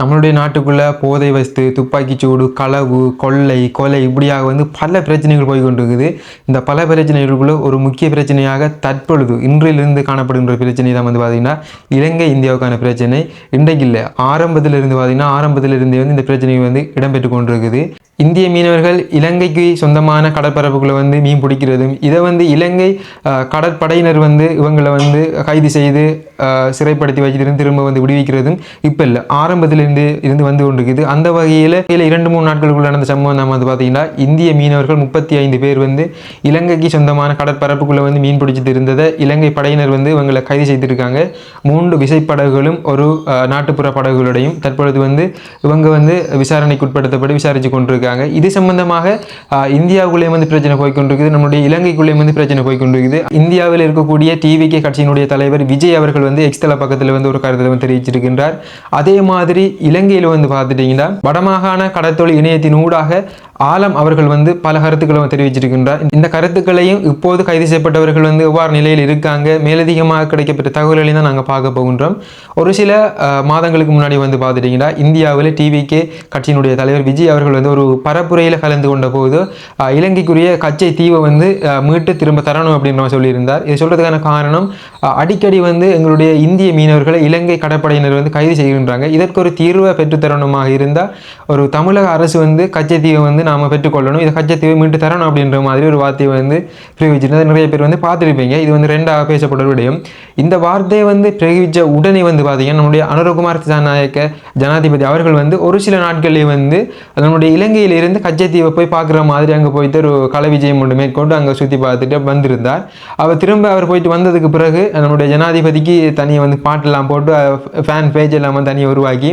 நம்மளுடைய நாட்டுக்குள்ளே போதை வஸ்து துப்பாக்கிச்சூடு களவு கொள்ளை கொலை இப்படியாக வந்து பல பிரச்சனைகள் போய் கொண்டிருக்குது. இந்த பல பிரச்சனைகளுக்குள்ளே ஒரு முக்கிய பிரச்சனையாக தற்பொழுது இன்றிலிருந்து காணப்படுகின்ற பிரச்சனை தான் வந்து பார்த்திங்கன்னா இலங்கை இந்தியாவுக்கான பிரச்சனை. இன்றைக்கு இல்லை ஆரம்பத்தில் இருந்து ஆரம்பத்திலிருந்தே ஆரம்பத்தில் இருந்தே வந்து இந்த பிரச்சனை வந்து இடம்பெற்று கொண்டிருக்குது. இந்திய மீனவர்கள் இலங்கைக்கு சொந்தமான கடற்பரப்புகளை வந்து மீன் பிடிக்கிறதும் இதை வந்து இலங்கை கடற்படையினர் வந்து இவங்களை வந்து கைது செய்து சிறைப்படுத்தி வச்சிருந்து திரும்ப வந்து விடுவிக்கிறதும் இப்போ இல்லை. ஆரம்பத்தில் இருந்து இருந்து வந்து கொண்டிருக்குது. அந்த வகையில் இதில் இரண்டு மூணு நாட்களுக்குள்ள நடந்த சம்பவம் நம்ம வந்து பார்த்தீங்கன்னா இந்திய மீனவர்கள் முப்பத்தி ஐந்து பேர் வந்து இலங்கைக்கு சொந்தமான கடற்பரப்புக்குள்ளே வந்து மீன் பிடிச்சிட்டு இருந்ததை இலங்கை படையினர் வந்து இவங்களை கைது செய்திருக்காங்க. மூன்று விசைப்படகுகளும் ஒரு நாட்டுப்புற படகுகளோடையும் தற்பொழுது வந்து இவங்க வந்து விசாரணைக்கு உட்படுத்தப்பட்டு விசாரித்து கொண்டிருக்காங்க. இது சம்பந்தமாக அஹ், இந்தியாவுக்குள்ளேயும் வந்து பிரச்சனை போய்கொண்டிருக்குது நம்முடைய இலங்கைக்குள்ளேயும் வந்து பிரச்சனை போய்கொண்டிருக்குது இந்தியாவில் இருக்கக்கூடிய டிவிகே கட்சியினுடைய தலைவர் விஜய் அவர்கள் வந்து எக்ஸ்தல பக்கத்தில் வந்து ஒரு கருத்தை தெரிவிச்சிருக்கின்றார். அதே மாதிரி இலங்கையில் வந்து பார்த்துட்டீங்கன்னா வடமாகாண கடற்தொழில் இணையத்தின் ஊடாக ஆலம் அவர்கள் வந்து பல கருத்துக்களை தெரிவிச்சிருக்கின்றார். இந்த கருத்துக்களையும் இப்போது கைது செய்யப்பட்டவர்கள் வந்து எவ்வாறு நிலையில் இருக்காங்க. மேலதிகமாக கிடைக்கப்பட்ட தகவல்களையும் தான் நாங்கள் பார்க்க போகின்றோம். ஒரு சில மாதங்களுக்கு முன்னாடி வந்து பார்த்துட்டீங்கன்னா இந்தியாவில் டிவிகே கட்சியினுடைய தலைவர் விஜய் அவர்கள் வந்து ஒரு பரப்புரையில் கலந்து கொண்ட போது இலங்கைக்குரிய கச்சை தீவை வந்து மீட்டு திரும்ப தரணும் அப்படின்னு சொல்லியிருந்தார். இது சொல்றதுக்கான காரணம் அடிக்கடி வந்து எங்களுடைய இந்திய மீனவர்களை இலங்கை கடற்படையினர் வந்து கைது செய்கின்றாங்க. இதற்கு ஒரு தீர்வை பெற்றுத்தரணுமாக இருந்தால் ஒரு தமிழக அரசு வந்து கச்சத்தீவை வந்து நாம் பெற்றுக்கொள்ளணும். இதை கச்சத்தீவை மீட்டு தரணும் அப்படின்ற மாதிரி ஒரு வார்த்தையை வந்து பிரயோகிச்சிருந்தது நிறைய பேர் வந்து பார்த்துருப்பீங்க. இது வந்து ரெண்டாக பேசப்பட்ட விடயம். இந்த வார்த்தையை வந்து பிரயோகித்த உடனே வந்து பார்த்தீங்கன்னா நம்முடைய அனுரகுமார் திசாநாயக்க ஜனாதிபதி அவர்கள் வந்து ஒரு சில நாட்களே வந்து நம்முடைய இலங்கையிலிருந்து கச்சத்தீவை போய் பார்க்குற மாதிரி அங்கே போயிட்டு ஒரு கலை விஜயம் ஒன்று மேற்கொண்டு அங்கே சுற்றி பார்த்துட்டு வந்திருந்தார். அவர் திரும்ப அவர் போயிட்டு வந்ததுக்கு பிறகு நம்முடைய ஜனாதிபதிக்கு தனியாக வந்து பாட்டெல்லாம் போட்டு ஃபேன் பேஜ் எல்லாம் தனியாக உருவாக்கி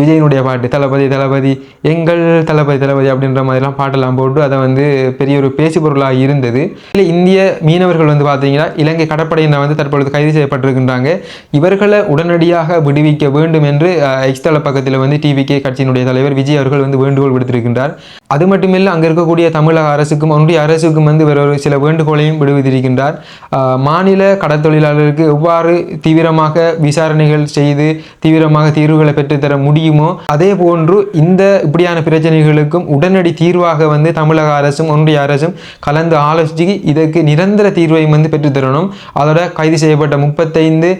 விஜயனுடைய பாட்டு தளபதி தளபதி எங்கள் தளபதி தளபதி அப்படின்ற மாதிரிலாம் பாட்டெல்லாம் போட்டு அதை வந்து பெரிய ஒரு பேச்சு பொருளாக இருந்தது. இல்லை இந்திய மீனவர்கள் வந்து பார்த்தீங்கன்னா இலங்கை கடற்படையினர் வந்து தற்பொழுது கைது செய்யப்பட்டிருக்கின்றாங்க. இவர்களை உடனடியாக விடுவிக்க வேண்டும் என்று எக்ஸ்தள பக்கத்தில் வந்து டிவிகே கட்சியினுடைய தலைவர் விஜய் அவர்கள் வந்து வேண்டுகோள் விடுத்திருக்கின்றார். அது மட்டுமில்லை அங்கே இருக்கக்கூடிய தமிழக அரசுக்கும் ஒன்றிய அரசுக்கும் வந்து வேற ஒரு சில வேண்டுகோளையும் விடுவித்திருக்கின்றார். மாநில கடற்தொழிலாளருக்கு எவ்வாறு தீவிரமாக விசாரணைகள் செய்து தீவிரமாக தீர்வுகளை பெற்றுத்தர முடியுமோ அதே போன்று இந்த இப்படியான பிரச்சனைகளுக்கும் உடனடி தீர்வாக வந்து தமிழக அரசும் ஒன்றிய அரசும் கலந்து ஆலோசித்து இதற்கு நிரந்தர தீர்வையும் வந்து பெற்றுத்தரணும். அதோட கைது செய்யப்பட்ட முப்பத்தைந்து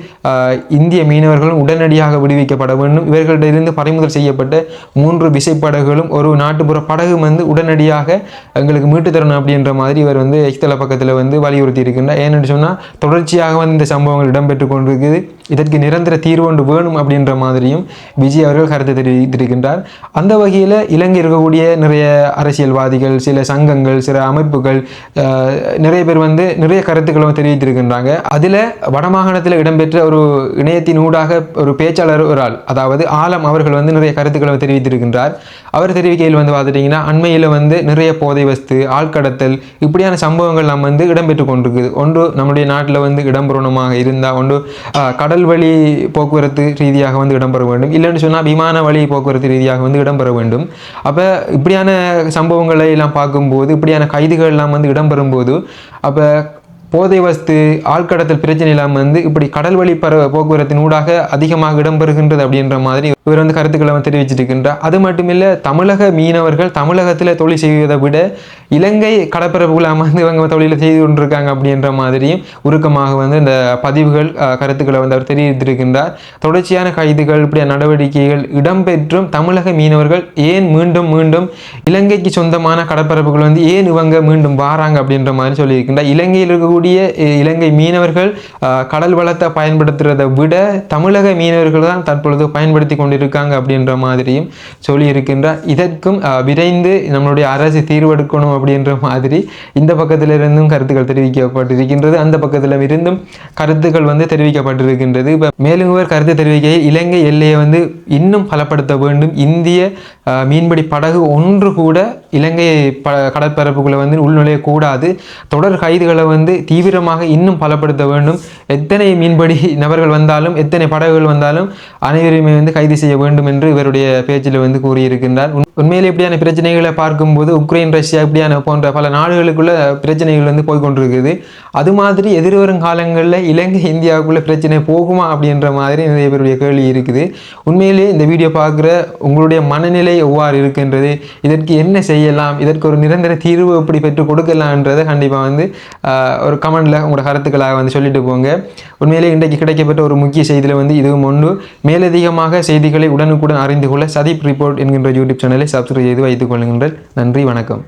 இந்திய மீனவர்களும் உடனடியாக விடுவிக்கப்பட வேண்டும். இவர்களிடமிருந்து பறிமுதல் செய்யப்பட்ட மூன்று விசைப்படகுகளும் ஒரு நாட்டுப்புற படகு வந்து உடனடியாக எங்களுக்கு மீட்டு தரணும் அப்படின்ற மாதிரி இவர் வந்து எக்ஸ்தல பக்கத்தில் வந்து வலியுறுத்தி இருக்கின்றார். ஏன்னு சொன்னால் தொடர்ச்சியாக வந்து இந்த சம்பவங்கள் இடம்பெற்று கொண்டிருக்குது. இதற்கு நிரந்தர தீர்வு ஒன்று வேணும் அப்படின்ற மாதிரியும் விஜய் அவர்கள் கருத்து தெரிவித்திருக்கின்றார் அந்த வகையில் இலங்கை இருக்கக்கூடிய நிறைய அரசியல்வாதிகள் சில சங்கங்கள் சில அமைப்புகள் நிறைய பேர் வந்து நிறைய கருத்துக்களும் தெரிவித்திருக்கின்றாங்க. அதில் வடமாகாணத்தில் இடம்பெற்ற ஒரு இணையத்தின் ஊடாக ஒரு பேச்சாளர் ஒரு ஆள் அதாவது ஆலம் அவர்கள் வந்து நிறைய கருத்துக்களை தெரிவித்திருக்கின்றார். அவர் தெரிவிக்கையில் வந்து பார்த்துட்டிங்கன்னா அண்மையில் வந்து நிறைய போதை வஸ்து ஆழ்கடத்தல் இப்படியான சம்பவங்கள் நம்ம வந்து இடம்பெற்று கொண்டிருக்குது. ஒன்று நம்முடைய நாட்டில் வந்து இடம்பெறணுமாக இருந்தால் ஒன்று கடல் வழி போக்குவரத்து ரீதியாக வந்து இடம்பெற வேண்டும். இல்லைன்னு சொன்னால் விமான வழி போக்குவரத்து ரீதியாக வந்து இடம்பெற வேண்டும். அப்போ இப்படியான சம்பவங்களை எல்லாம் பார்க்கும்போது இப்படியான கைதுகள் எல்லாம் வந்து இடம்பெறும்போது அப்போ போதை வஸ்து ஆழ்கடத்தல் பிரச்சனை இல்லாமல் வந்து இப்படி கடல் வழி பர போக்குவரத்தின் ஊடாக அதிகமாக இடம்பெறுகின்றது அப்படின்ற மாதிரி இவர் வந்து கருத்துக்களை வந்து தெரிவிச்சிருக்கின்றார். அது மட்டுமில்லை தமிழக மீனவர்கள் தமிழகத்தில் தொழில் செய்வதை விட இலங்கை கடற்பரப்புகளை அமர்ந்து இவங்க தொழிலை செய்து கொண்டிருக்காங்க அப்படின்ற மாதிரியும் உருக்கமாக வந்து இந்த பதிவுகள் கருத்துக்களை வந்து அவர் தெரிவித்திருக்கின்றார். தொடர்ச்சியான கைதுகள் இப்படியான நடவடிக்கைகள் இடம்பெற்றும் தமிழக மீனவர்கள் ஏன் மீண்டும் மீண்டும் இலங்கைக்கு சொந்தமான கடற்பரப்புகள் வந்து ஏன் இவங்க மீண்டும் வாராங்க அப்படின்ற மாதிரி சொல்லியிருக்கின்றார். இலங்கையில் இருக்கக்கூடிய இலங்கை மீனவர்கள் கடல் வளத்தை பயன்படுத்துறதை விட தமிழக மீனவர்கள் தான் தற்பொழுது பயன்படுத்தி கொண்டு கொண்டிருக்காங்க அப்படின்ற மாதிரியும் சொல்லியிருக்கின்றார் இதற்கும் விரைந்து நம்மளுடைய அரசு தீர்வெடுக்கணும் அப்படின்ற மாதிரி இந்த பக்கத்திலிருந்தும் கருத்துக்கள் தெரிவிக்கப்பட்டிருக்கின்றது. அந்த பக்கத்தில் இருந்தும் கருத்துக்கள் வந்து தெரிவிக்கப்பட்டிருக்கின்றது. இப்போ மேலும் இவர் கருத்து தெரிவிக்கையில் இலங்கை எல்லையை வந்து இன்னும் பலப்படுத்த வேண்டும். இந்திய மீன்பிடி படகு ஒன்று கூட இலங்கை ப கடற்பரப்புக்குள்ளே வந்து உள்நுழையக்கூடாது. தொடர் கைதுகளை வந்து தீவிரமாக இன்னும் பலப்படுத்த வேண்டும். எத்தனை மீன்பிடி நபர்கள் வந்தாலும் எத்தனை படகுகள் வந்தாலும் அனைவருமே வந்து கைது செய்ய வேண்டும் என்று இவருடைய பேச்சில் வந்து கூறியிருக்கின்றார். உண்மையிலே இப்படியான பிரச்சனைகளை பார்க்கும்போது உக்ரைன் ரஷ்யா இப்படியான போன்ற பல நாடுகளுக்குள்ள பிரச்சனைகள் வந்து போய்கொண்டிருக்குது. அது மாதிரி எதிர்வரும் காலங்களில் இலங்கை இந்தியாவுக்குள்ள பிரச்சனை போகுமா அப்படின்ற மாதிரி நிறைய பேருடைய கேள்வி இருக்குது. உண்மையிலே இந்த வீடியோ பார்க்குற உங்களுடைய மனநிலை எவ்வாறு இருக்கின்றது? இதற்கு என்ன செய்யலாம்? இதற்கு ஒரு நிரந்தர தீர்வு எப்படி பெற்று கொடுக்கலாம்ன்றதை கண்டிப்பாக வந்து ஒரு கமெண்டில் உங்களோட கருத்துக்களாக வந்து சொல்லிட்டு போங்க. உண்மையிலே இன்றைக்கு கிடைக்கப்பட்ட ஒரு முக்கிய செய்தியில் வந்து இதுவும் ஒன்று. மேலதிகமாக செய்திகளை உடனுக்குடன் அறிந்து கொள்ள சதீப் ரிப்போர்ட் என்கின்ற யூடியூப் சேனலை சப்ஸ்கிரைப் செய்து வைத்துக் கொள்ளுங்கள். நன்றி வணக்கம்.